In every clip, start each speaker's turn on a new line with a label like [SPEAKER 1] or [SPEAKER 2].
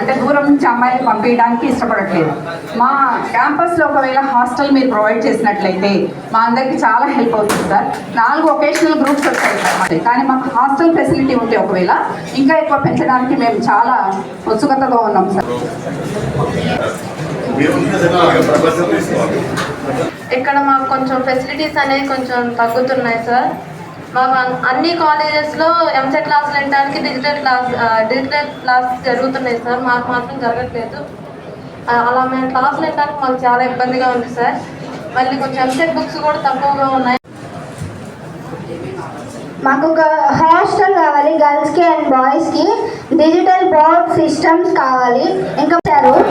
[SPEAKER 1] అంటే దూరం నుంచి అమ్మాయిని పంపించడానికి ఇష్టపడట్లేదు. మా క్యాంపస్లో ఒకవేళ హాస్టల్ మీరు ప్రొవైడ్ చేసినట్లయితే మా అందరికి చాలా హెల్ప్ అవుతుంది సార్. నాలుగు ఒకేషనల్ గ్రూప్స్ వచ్చాయి సార్ కానీ మాకు హాస్టల్ ఫెసిలిటీ ఉంటే ఒకవేళ ఇంకా ఎక్కువ పెంచడానికి మేము చాలా ఉత్సుకతగా ఉన్నాం సార్.
[SPEAKER 2] ఇక్కడ మాకు కొంచెం ఫెసిలిటీస్ అనేవి కొంచెం తగ్గుతున్నాయి సార్. మాకు అన్- అన్ని కాలేజెస్లో ఎంసెట్ క్లాసులు వినడానికి డిజిటల్ క్లాస్ డిజిటల్ క్లాస్ జరుగుతున్నాయి సార్. మాకు మాత్రం జరగట్లేదు. అలా మేము క్లాసులు వినడానికి మాకు చాలా ఇబ్బందిగా ఉంది సార్. మళ్ళీ కొంచెం ఎంసెట్ బుక్స్ కూడా తక్కువగా ఉన్నాయి.
[SPEAKER 3] మాకు ఒక హాస్టల్ కావాలి గర్ల్స్కి అండ్ బాయ్స్కి. డిజిటల్ బోర్డ్ సిస్టమ్స్ కావాలి. ఇంకా వచ్చారు.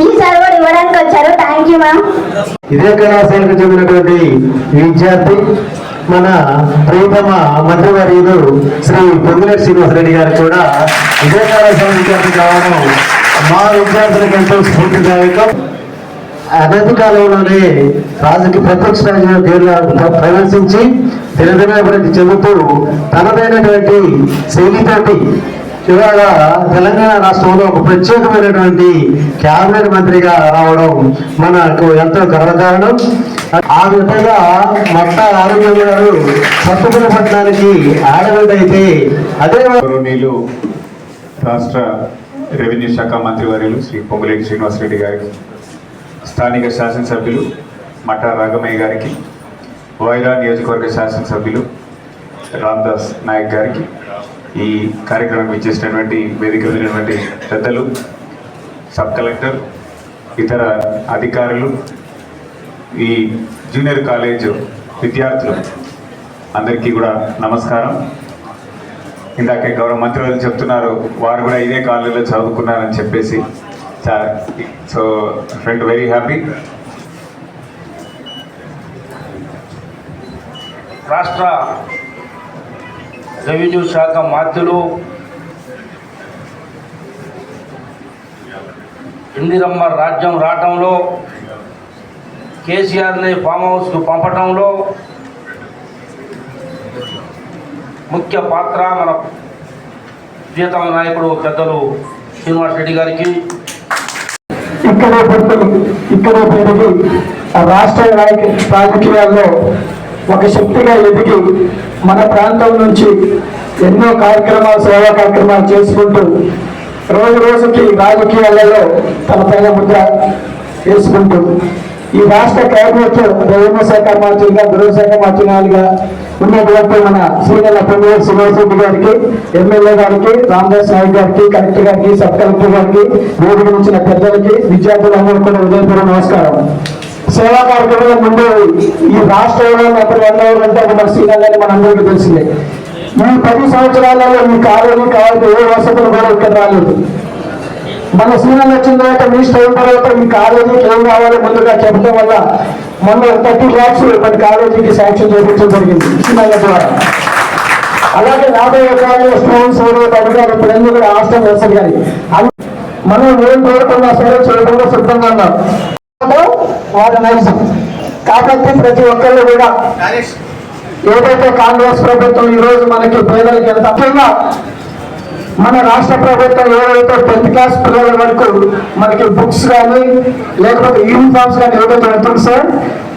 [SPEAKER 3] ఈ సర్వర్ ఇవ్వడానికి వచ్చారు. థ్యాంక్ యూ మ్యామ్
[SPEAKER 4] ఇదే కళాశాలకు చెందినటువంటి విద్యార్థి మన ప్రియతమ మంత్రివర్యులు శ్రీ పొంగులేటి శ్రీనివాసరెడ్డి గారు కూడా ఇదే కళాశాల విద్యార్థి కావడం మా విద్యార్థులకు ఎంతో స్ఫూర్తిదాయకం. అనతి కాలంలోనే రాజకీయ ప్రత్యక్ష రాజకీయాల్లో ప్రవేశించి దినదిన అభివృద్ధి చెందుతూ తనదైనటువంటి శైలితోటి ఇవాళ తెలంగాణ రాష్ట్రంలో ఒక ప్రత్యేకమైనటువంటి క్యాబినెట్ మంత్రిగా రావడం మనకు ఎంతో గర్వకారణం. ఆ విధంగా మొట్ట ఆరోగ్యం గారు సత్తుపల్లి పట్టణానికి ఆడబిడ్డ అయితే అదే
[SPEAKER 5] నీళ్ళు రాష్ట్ర రెవెన్యూ శాఖ మంత్రి వర్యులు శ్రీ పొంగులేటి శ్రీనివాసరెడ్డి గారికి స్థానిక శాసనసభ్యులు మట్టా రాఘమయ్య గారికి వైరా నియోజకవర్గ శాసనసభ్యులు రామ్దాస్ నాయక్ గారికి ఈ కార్యక్రమం ఇచ్చేసినటువంటి వేదిక వెళ్ళినటువంటి పెద్దలు సబ్ కలెక్టర్ ఇతర అధికారులు ఈ జూనియర్ కాలేజ్ విద్యార్థులు అందరికీ కూడా నమస్కారం. ఇందాకే గౌరవ మంత్రులు చెప్తున్నారు వారు కూడా ఇదే కాలేజీలో చదువుకున్నారని చెప్పేసి. So friend very happy.
[SPEAKER 6] రాష్ట్ర రెవెన్యూ శాఖ మాధ్యులు ఇందిరమ్మ రాజ్యం రావటంలో కేసీఆర్ని ఫామ్ హౌస్కు పంపటంలో ముఖ్య పాత్ర మన ప్రియతమ నాయకుడు పెద్దలు శ్రీనివాస్ రెడ్డి గారికి.
[SPEAKER 7] ఇక్కడే పుట్టి ఇక్కడే పెరిగి రాష్ట్ర రాజకీయాల్లో ఒక శక్తిగా ఎదిగి మన ప్రాంతం నుంచి ఎన్నో కార్యక్రమాలు సేవా కార్యక్రమాలు చేసుకుంటూ రోజు రోజుకి రాజకీయాలలో తన పైన ముద్ర వేసుకుంటూ ఈ రాష్ట్ర కేబినెట్ రెవెన్యూ శాఖ మంత్రిగా గృహ శాఖ మంత్రిగా ఉన్నటువంటి మన శ్రీనల్ల పొంగూరు శ్రీనివాసరెడ్డి గారికి ఎమ్మెల్యే గారికి రామదాస్ నాయక్ గారికి కలెక్టర్ గారికి సబ్ కలెక్టర్ గారికి బోర్డు ఇచ్చిన పెద్దలకి విద్యార్థులందరూ కూడా ఉదయపూర్వ నమస్కారం. సేవా కార్యక్రమంలో ముందు ఈ రాష్ట్రంలో అప్పుడు వందవరంటే మన శ్రీనల్లని మనందరికీ తెలిసిందే. ఈ పది సంవత్సరాలలో ఈ కాలేజీ కావాల్సిన ఏ వసతులు కూడా ఇక్కడ రాలేదు. మన సీనియర్ వచ్చిన తర్వాత మినిస్టర్ అయిన తర్వాత ఈ కాలేజీకి ఏం కావాలో ముందుగా చెప్పడం వల్ల మొన్న థర్టీ ల్యాక్స్ మన కాలేజీకి శాంక్షన్ చేయించడం జరిగింది సీనియర్ ద్వారా. అలాగే యాభై ఎకరాలు స్టూడెంట్స్ అడిగారు ఇప్పుడు ఎందుకు హాస్టల్ వేస్తారు కానీ మనం ఏం కోరుకున్నా సరే చేయడంలో సిద్ధంగా ఉన్నాం. వారి నైజం కాబట్టి ప్రతి ఒక్కళ్ళు కూడా ఏదైతే కాంగ్రెస్ ప్రభుత్వం ఈ రోజు మనకి పేదలకి ఎంత ముఖ్యంగా మన రాష్ట్ర ప్రభుత్వం ఏదైతే టెన్త్ క్లాస్ పిల్లల వరకు మనకి బుక్స్ కానీ లేకపోతే యూనిఫామ్స్ కానీ ఏదైతే పెడుతుంది సార్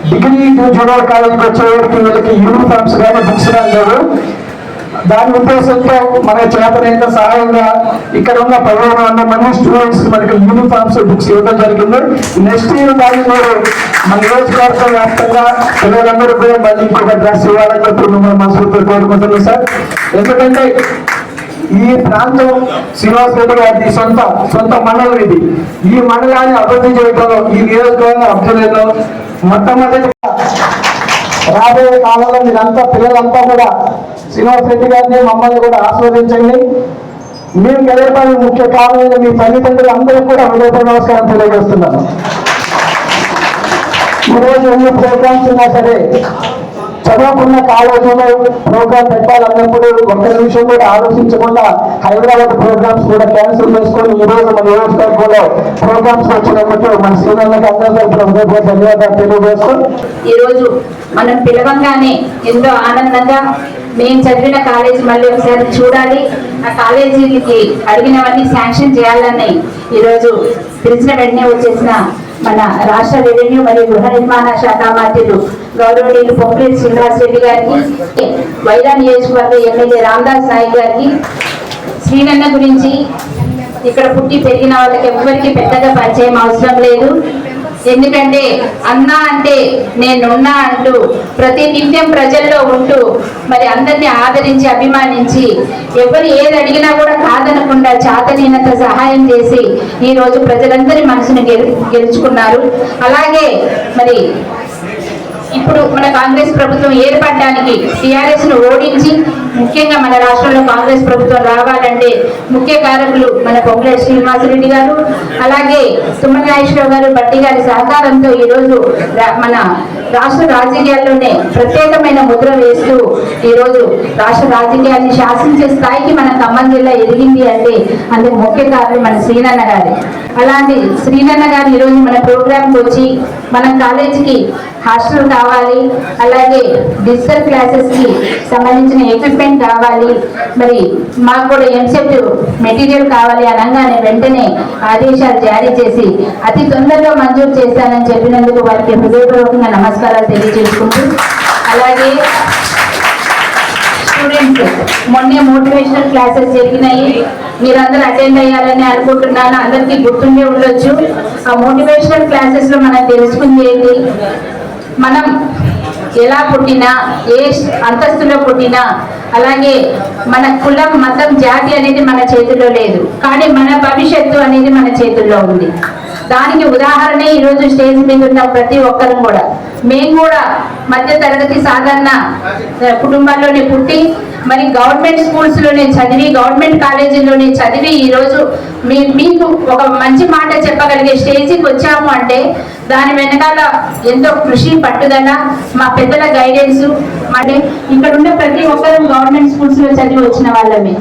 [SPEAKER 7] డిగ్రీ జూనియర్ కాలేజీకి వచ్చేవారికి వీళ్ళకి యూనిఫామ్స్ కానీ బుక్స్ కానీ లేవు. దాని ఉద్దేశంతో మన చేతనైన సహాయంగా ఇక్కడ ఉన్న పదిహేను ఉన్న మంది స్టూడెంట్స్ మనకి యూనిఫామ్స్ బుక్స్ ఇవ్వడం జరిగింది. నెక్స్ట్ ఇయర్ దాన్ని మీరు మన నియోజకవర్గం వ్యాప్తంగా పిల్లలందరూ కూడా మళ్ళీ ఇంకొక డ్రెస్ ఇవ్వాలని చెప్పి మిమ్మల్ని మనస్ఫూర్తిగా కోరుకుంటున్నాం సార్. ఎందుకంటే ఈ ప్రాంతం శ్రీనివాస్ రెడ్డి గారి సొంత సొంత మండలం ఇది. ఈ మండలాన్ని అభివృద్ధి చేయడంలో ఈ నియోజకవర్గం అభివృద్ధి మొట్టమొదటి రాబోయే కాలంలో మీరంతా పిల్లలంతా కూడా శ్రీనివాస్ రెడ్డి గారిని మమ్మల్ని కూడా ఆస్వాదించండి. మేము గెలవడానికి ముఖ్య కారణమైన మీ తల్లిదండ్రులు అందరూ కూడా హృదయపూర్వక నమస్కారం తెలియజేస్తున్నాను. ఈరోజు ఎన్ని ప్రోగ్రామ్స్ ఉన్నా సరే చదువుకున్న కాలేజీలో ప్రోగ్రామ్ పెట్టాలన్నప్పుడు ఒక్క నిమిషం కూడా ఆలోచించకుండా హైదరాబాద్ ప్రోగ్రామ్స్ కూడా క్యాన్సిల్ చేసుకొని ఈ రోజు మన నియోజకవర్గంలో ప్రోగ్రామ్స్ వచ్చినందుకు మన సీనియర్లకు అందరి హృదయపూర్వక ధన్యవాదాలు తెలియజేస్తూ
[SPEAKER 8] ఈరోజు మనం పిలవంగానే ఎంతో ఆనందంగా మేము చదివిన కాలేజీ మళ్ళీ ఒకసారి చూడాలి. ఆ కాలేజీకి అడిగినవన్నీ శాంక్షన్ చేయాలని ఈరోజు పిలిచిన వెంటనే వచ్చేసిన మన రాష్ట్ర రెవెన్యూ మరియు గృహ నిర్మాణ శాఖ మంత్రులు గౌరవనీయులు పొంగిరెడ్డి శ్రీనివాస్ రెడ్డి గారికి వైరా నియోజకవర్గ ఎమ్మెల్యే రామదాస్ నాయక్ గారికి శ్రీనన్న గురించి ఇక్కడ పుట్టి పెరిగిన వాళ్ళకి ఎవరికి పెద్దగా పరిచయం అవసరం లేదు. ఎందుకంటే అన్న అంటే నేనున్నా అంటూ ప్రతి నిత్యం ప్రజల్లో ఉంటూ మరి అందరినీ ఆదరించి అభిమానించి ఎవరు ఏది అడిగినా కూడా కాదనకుండా చాతనీనంత సహాయం చేసి ఈరోజు ప్రజలందరి మనసును గెలు గెలుచుకున్నారు. అలాగే మరి ఇప్పుడు మన కాంగ్రెస్ ప్రభుత్వం ఏర్పడడానికి టిఆర్ఎస్ను ఓడించి ముఖ్యంగా మన రాష్ట్రంలో కాంగ్రెస్ ప్రభుత్వం రావాలంటే ముఖ్య కారకులు మన పొంగులేటి శ్రీనివాసరెడ్డి గారు అలాగే తుమ్మల నాగేశ్వరరావు గారు బట్టి గారి సహకారంతో ఈ రోజు మన రాష్ట్ర రాజకీయాల్లోనే ప్రత్యేకమైన ముద్ర వేస్తూ ఈ రోజు రాష్ట్ర రాజకీయాన్ని శాసించే స్థాయికి మన ఖమ్మం జిల్లా ఎదిగింది అంటే అందుకు ముఖ్య కారణం మన శ్రీనన్న గారి. అలాంటి శ్రీనన్న గారు ఈ రోజు మన ప్రోగ్రాంకి వచ్చి మన కాలేజీకి హాస్టల్ కావాలి. అలాగే డిజిటల్ క్లాసెస్కి సంబంధించిన ఎక్విప్మెంట్ కావాలి. మరి మాకు కూడా ఎంసెట్ మెటీరియల్ కావాలి అనగానే వెంటనే ఆదేశాలు జారీ చేసి అతి తొందరగా మంజూరు చేస్తానని చెప్పినందుకు వారికి హృదయపూర్వకంగా నమస్కారాలు తెలియజేసుకుంటూ అలాగే స్టూడెంట్స్ మొన్నే మోటివేషనల్ క్లాసెస్ జరిగినాయి. మీరందరూ అటెండ్ అయ్యాలని అనుకుంటున్నాను. అందరికీ గుర్తుండే ఉండొచ్చు. ఆ మోటివేషనల్ క్లాసెస్లో మనం తెలుసుకుంది ఏంటి? మనం ఎలా పుట్టినా ఏ అంతస్తులో పుట్టినా అలాగే మన కులం మతం జాతి అనేది మన చేతుల్లో లేదు. కానీ మన భవిష్యత్తు అనేది మన చేతుల్లో ఉంది. దానికి ఉదాహరణ ఈరోజు స్టేజ్ మీద ఉన్న ప్రతి ఒక్కరు కూడా. మేము కూడా మధ్య తరగతి సాధారణ కుటుంబాల్లోనే పుట్టి మరి గవర్నమెంట్ స్కూల్స్లోనే చదివి గవర్నమెంట్ కాలేజీలోనే చదివి ఈరోజు మీ మీకు ఒక మంచి మాట చెప్పగలిగే స్టేజ్కి వచ్చాము అంటే దాని వెనకాల ఎంతో కృషి పట్టుదల మా పెద్దల గైడెన్స్ అంటే ఇక్కడ ఉండే ప్రతి ఒక్కరూ గవర్నమెంట్ స్కూల్స్లో చదివి వచ్చిన వాళ్ళమే.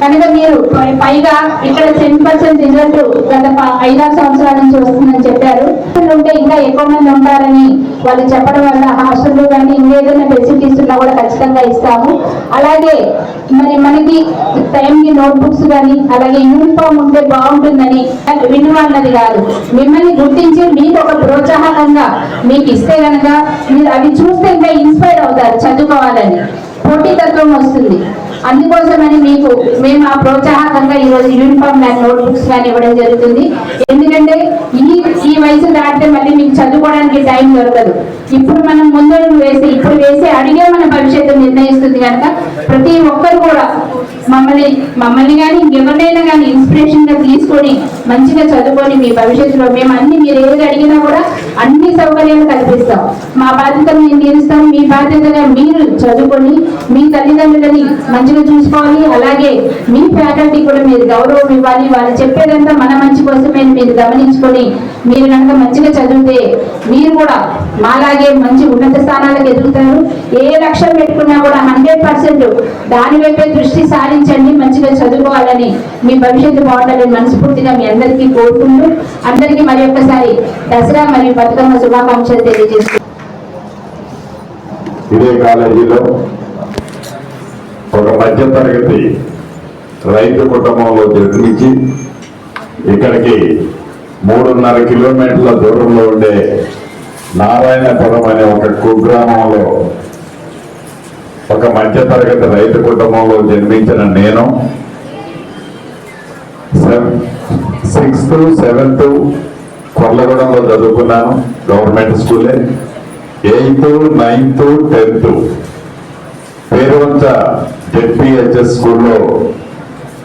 [SPEAKER 8] కనుక మీరు పైగా ఇక్కడ టెన్ పర్సెంట్ రిజల్ట్ గత ఐదారు సంవత్సరాల నుంచి వస్తుందని చెప్పారు. ఉంటే ఇంకా ఎక్కువ మంది ఉంటారని వాళ్ళు చెప్పడం వల్ల హాస్టల్లో కానీ ఇంకేదైనా ఫెసిలిటీస్ ఉన్నా కూడా ఖచ్చితంగా ఇస్తాము. అలాగే మరి మనకి టైంకి నోట్బుక్స్ కానీ అలాగే యూనిఫామ్ ఉంటే బాగుంటుందని వినవాలన్నది కాదు. మిమ్మల్ని గుర్తించి మీకు ఒక ప్రోత్సాహకంగా మీకు ఇస్తే కనుక మీరు అవి చూస్తే ఇంకా ఇన్స్పైర్ అవుతారు చదువుకోవాలని. పోటీతత్వం వస్తుంది. అందుకోసమని మీకు ప్రోత్సాహకంగా ఈ రోజు యూనిఫామ్ కానీ నోట్ బుక్స్ కానీ ఇవ్వడం జరుగుతుంది. ఎందుకంటే ఈ ఈ వయసు దాటితే మళ్ళీ మీకు చదువుకోవడానికి టైం దొరకదు. ఇప్పుడు మనం ముందు వేసి ఇప్పుడు వేసి అడిగే మన భవిష్యత్తు నిర్ణయిస్తుంది కనుక ప్రతి ఒక్కరు కూడా మమ్మల్ని మమ్మల్ని కానీ ఇంకెవరినైనా కానీ ఇన్స్పిరేషన్గా తీసుకొని మంచిగా చదువుకొని మీ భవిష్యత్తులో మేము అన్ని మీరు ఏది అడిగినా కూడా అన్ని సౌకర్యాలు కల్పిస్తాం. మా బాధ్యత మేము తీరుస్తాం మీ బాధ్యతగా మీరు చదువుకొని మీ తల్లిదండ్రులని మంచిగా చూసుకోవాలి. అలాగే మీ ఫ్యాకల్టీ కూడా మీరు గౌరవం ఇవ్వాలి. వాళ్ళు చెప్పేదంతా మన మంచి కోసమే మీరు గమనించుకొని మీరు కనుక మంచిగా చదివితే మీరు కూడా మాలాగే మంచి ఉన్నత స్థానాలకు ఎదుగుతారు. ఏ లక్ష్యం పెట్టుకున్నా కూడా హండ్రెడ్ పర్సెంట్ దానివైపే దృష్టి సారించండి మంచిగా చదువుకోవాలని మీ భవిష్యత్తు బాగుండాలని మనస్ఫూర్తిగా మీ అందరికీ కోరుకుంటూ అందరికీ మరి ఒక్కసారి దసరా మరియు బతుకమ్మ శుభాకాంక్షలు తెలియజేస్తున్నాను
[SPEAKER 9] ఇదే కాలేజీలో ఒక మధ్య తరగతి రైతు కుటుంబంలో జన్మించి ఇక్కడికి మూడున్నర కిలోమీటర్ల దూరంలో ఉండే నారాయణపురం అనే ఒక కుగ్రామంలో ఒక మధ్య తరగతి రైతు కుటుంబంలో జన్మించిన నేను. సిక్స్త్ సెవెంత్ కొల్లగూడెంలో చదువుకున్నాను గవర్నమెంట్ స్కూలే. Eighth ninth tenth Peruvancha ZPHS స్కూల్లో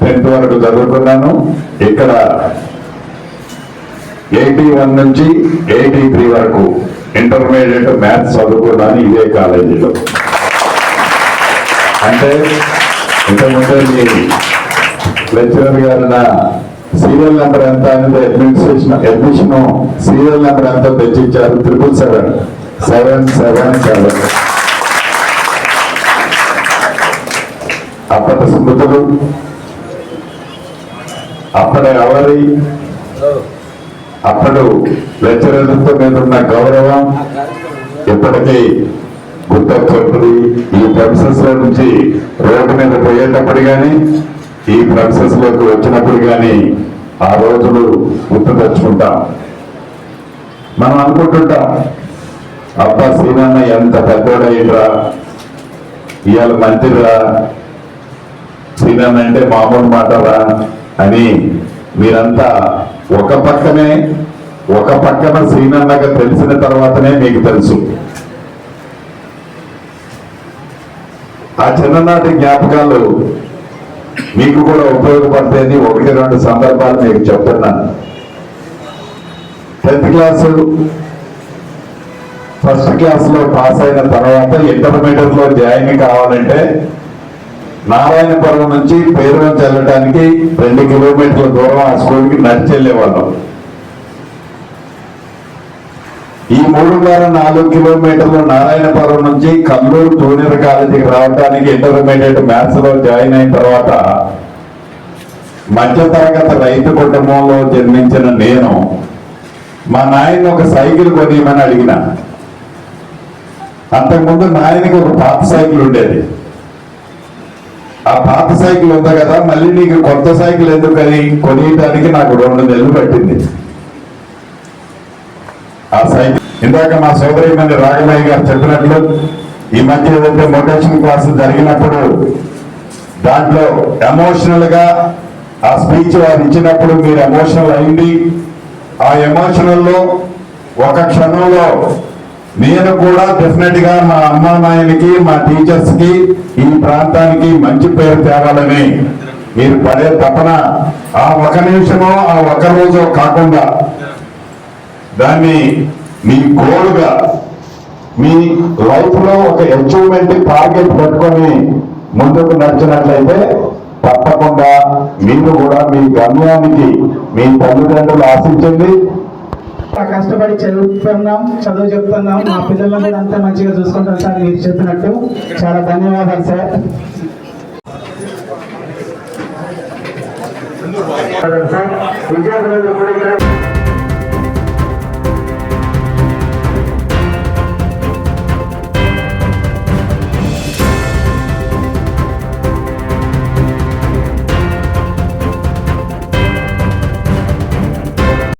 [SPEAKER 9] టెన్త్ వరకు చదువుకున్నాను. ఇక్కడ ఎయిటీ వన్ నుంచి ఎయిటీ త్రీ వరకు ఇంటర్మీడియట్ మ్యాథ్స్ చదువుకున్నాను ఇదే కాలేజీలో. అంటే ఇంతకుముందే మీ లెక్చరర్ గారు నా సీరియల్ నెంబర్ ఎంత అనేది అడ్మినిస్ట్రేషన్ అడ్మిషన్ సీరియల్ నెంబర్ ఎంత తెచ్చిచ్చారు? Triple seven. Seven seven seven. అప్పటి స్మృతులు? అప్పటి ఎవరి? అప్పుడు లెక్చరర్లతో మీద ఉన్న గౌరవం ఇప్పటికీ గుర్తొచ్చేప్పుడు ఈ ప్రొఫెసర్స్లో నుంచి రోడ్డు మీద పోయేటప్పుడు కానీ ఈ ప్రొఫెసర్స్లోకి వచ్చినప్పుడు కానీ ఆ రోజులు గుర్తు తెచ్చుకుంటాం. మనం అనుకుంటుంటాం అబ్బా సీనన్న ఎంత పెద్దోడయ్యరా ఇవాళ మంత్రిరా సీనన్న అంటే మామూలు మాటరా అని మీరంతా ఒక పక్కనే ఒక పక్కన సీనన్నగా తెలిసిన తర్వాతనే మీకు తెలుసు. ఆ చిన్ననాటి జ్ఞాపకాలు మీకు కూడా ఉపయోగపడతాయని ఒకటి రెండు సందర్భాలు మీకు చెప్తున్నాను. టెన్త్ క్లాసు ఫస్ట్ క్లాస్లో పాస్ అయిన తర్వాత ఇంటర్మీడియట్లో జాయిన్ కావాలంటే నారాయణపురం నుంచి పేరుని చల్లడానికి రెండు కిలోమీటర్ల దూరం ఆ స్కూల్కి నడిచి వెళ్ళేవాళ్ళం. ఈ మూడున్నర నాలుగు కిలోమీటర్లు నారాయణపురం నుంచి కల్లూరు జూనియర్ కాలేజీకి రావడానికి ఇంటర్మీడియట్ మ్యాథ్స్లో జాయిన్ అయిన తర్వాత మధ్యతరగతి రైతు కుటుంబంలో జన్మించిన నేను మా నాయన ఒక సైకిల్ కొనియమని అడిగిన. అంతకుముందు నాయనకి ఒక పాత సైకిల్ ఉండేది. ఆ పాత సైకిల్ ఉంది కదా? మళ్ళీ నీకు కొత్త సైకిల్ ఎందుకని? కొనియటానికి నాకు రెండు నెలలు పట్టింది. ఆ సైకిల్ ఇందాక మా సోదరి మంది రాఘమయ్య గారు చెప్పినట్లు ఈ మధ్య ఏదైతే మోటివేషన్ క్లాస్ జరిగినప్పుడు దాంట్లో ఎమోషనల్గా ఆ స్పీచ్ వారు ఇచ్చినప్పుడు మీరు ఎమోషనల్ అయింది. ఆ ఎమోషనల్లో ఒక క్షణంలో నేను కూడా డెఫినెట్గా మా అమ్మా నాయనకి మా టీచర్స్కి ఈ ప్రాంతానికి మంచి పేరు తేవాలని మీరు పడే తపన ఆ ఒక నిమిషమో ఆ ఒక రోజు కాకుండా దాన్ని మీ గోల్గా మీ లైఫ్లో ఒక అచీవ్మెంట్ టార్గెట్ పెట్టుకొని ముందుకు నడిచినట్లయితే తప్పకుండా మీరు కూడా మీ గమ్యానికి మీ తల్లిదండ్రులు ఆశించండి.
[SPEAKER 7] కష్టపడి చదువుతున్నాం చదువు చెప్తున్నాం. మా పిల్లలను కూడా అంతా మంచిగా చూసుకుంటాం సార్ మీరు చెప్పినట్టు. చాలా ధన్యవాదాలు సార్.
[SPEAKER 4] విద్యార్థులందరూ